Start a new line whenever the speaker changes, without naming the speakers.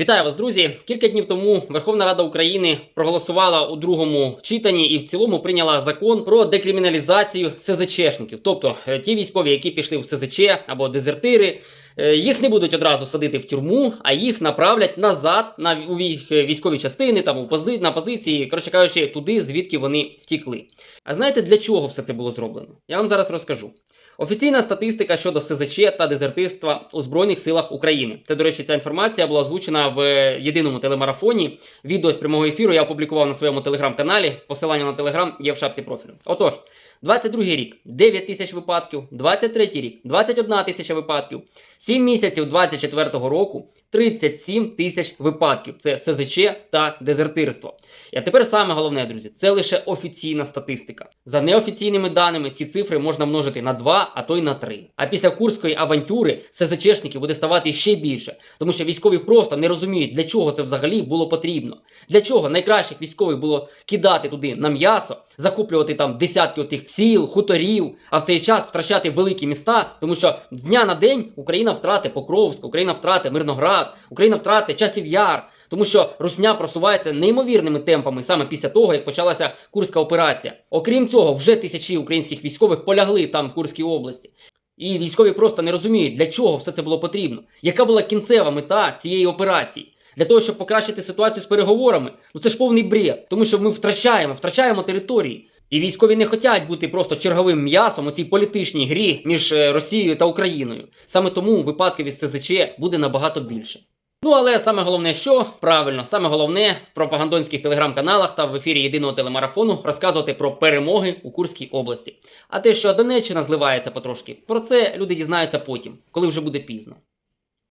Вітаю вас, друзі! Кілька днів тому Верховна Рада України проголосувала у другому читанні і в цілому прийняла закон про декриміналізацію СЗЧшників. Тобто е, ті військові, які пішли в СЗЧ або дезертири, е, їх не будуть одразу садити в тюрму, а їх направлять назад на е, військові частини, там у пози, на позиції, коротше кажучи, туди, звідки вони втікли. А знаєте, для чого все це було зроблено? Я вам зараз розкажу. Офіційна статистика щодо СЗЧ та дезертирства у Збройних силах України. Це, до речі, ця інформація була озвучена в е, єдиному телемарафоні. Відео з прямого ефіру я опублікував на своєму телеграм-каналі. Посилання на телеграм є в шапці профілю. Отож, 22 рік 9 тисяч випадків, 23 рік 21 тисяча випадків, 7 місяців 24 року 37 тисяч випадків. Це СЗЧ та дезертирство. І тепер саме головне, друзі, це лише офіційна статистика. За неофіційними даними ці цифри можна множити на 2, а то й на 3. А після курської авантюри СЗЧшників буде ставати ще більше, тому що військові просто не розуміють, для чого це взагалі було потрібно. Для чого найкращих військових було кидати туди на м'ясо, захоплювати там десятки отих сіл, хуторів, а в цей час втрачати великі міста, тому що з дня на день Україна втрати Покровськ, Україна втрати Мирноград, Україна втрати часів яр, тому що Русня просувається неймовірними темпами саме після того, як почалася Курська операція. Окрім цього, вже тисячі українських військових полягли там в Курській області. І військові просто не розуміють, для чого все це було потрібно. Яка була кінцева мета цієї операції? Для того, щоб покращити ситуацію з переговорами, ну це ж повний бред, тому що ми втрачаємо, втрачаємо території. І військові не хочуть бути просто черговим м'ясом у цій політичній грі між е, Росією та Україною. Саме тому випадків із СЗЧ буде набагато більше. Ну але саме головне, що правильно, саме головне в пропагандонських телеграм-каналах та в ефірі єдиного телемарафону розказувати про перемоги у Курській області. А те, що Донеччина зливається потрошки, про це люди дізнаються потім, коли вже буде пізно.